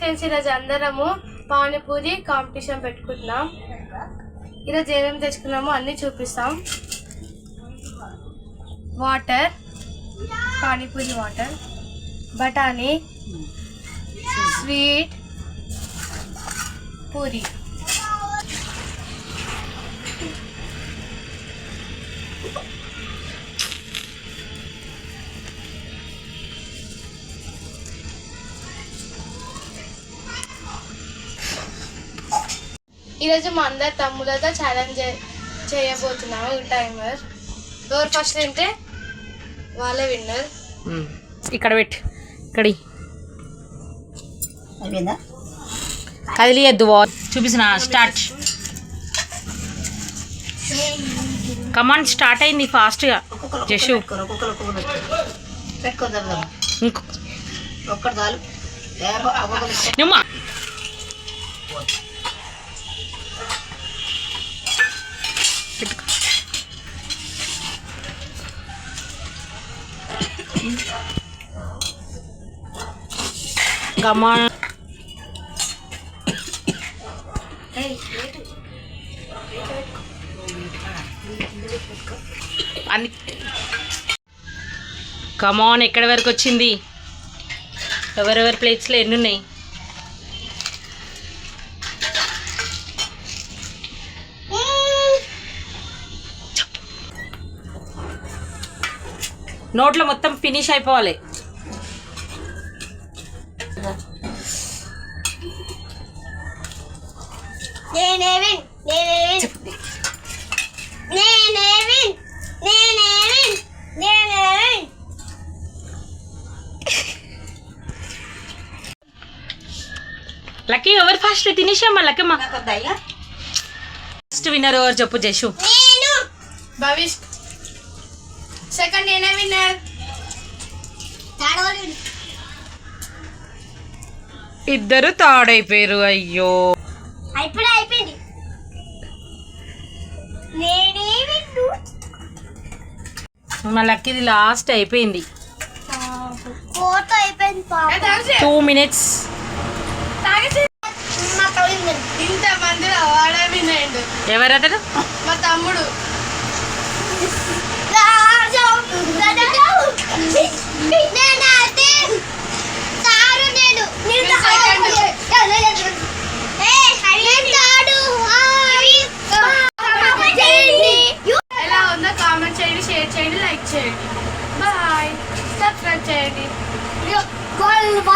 Friends ఈరోజు అందరము panipuri competition పెట్టుకుంటున్నాం. ఈరోజు ఏమేమి తెచ్చుకున్నామో అన్నీ చూపిస్తాం. వాటర్ పానీపూరి వాటర్ బఠానీ స్వీట్ పూరి. ఈరోజు మా అందరి తమ్ములతో ఛాలెంజ్ చేయబోతున్నాము టైమర్ ఎవరు ఫస్ట్ తింటే వాళ్ళే విన్నర్. ఇక్కడ పెట్టు. ఇక్కడి కదిలియద్దు వా చూపిసిన స్టార్ట్ కమాండ్ స్టార్ట్ అయింది ఫాస్ట్గా జషు. ఒక్కొక్కరు కమాన్ అన్ని. కమాన్ ఎక్కడి వరకు వచ్చింది? ఎవరెవరి ప్లేట్స్లో ఎన్ని ఉన్నాయి? నోట్లో మొత్తం ఫినిష్ అయిపోవాలి నేనేవిన్ నేనేవిన్ నేనేవిన్ నేనేవిన్ నేనేవిన్ లక్కీ ఎవరు ఫస్ట్ తినేసామ్మా లక్కమ్మ నాకు వద్దా ఇక? ఫస్ట్ విన్నర్ ఎవరు చెప్పు జషు నేను భవిష్ సెకండ్ నేనే విన్నర్ ఇద్దరు తాడైపోయారు అయ్యో. అయిపోయి అయిపోయింది. నేనే విన్ను. మా లక్కీది లాస్ట్ అయిపోయింది. ఫోర్త్ అయిపోయింది టూ మినిట్స్ ఇంత మందిలో వాడే విన్నాడు ఎవరతడు? మా తమ్ముడు. like Charity. Bye. Subscribe Charity. Yo, goodbye.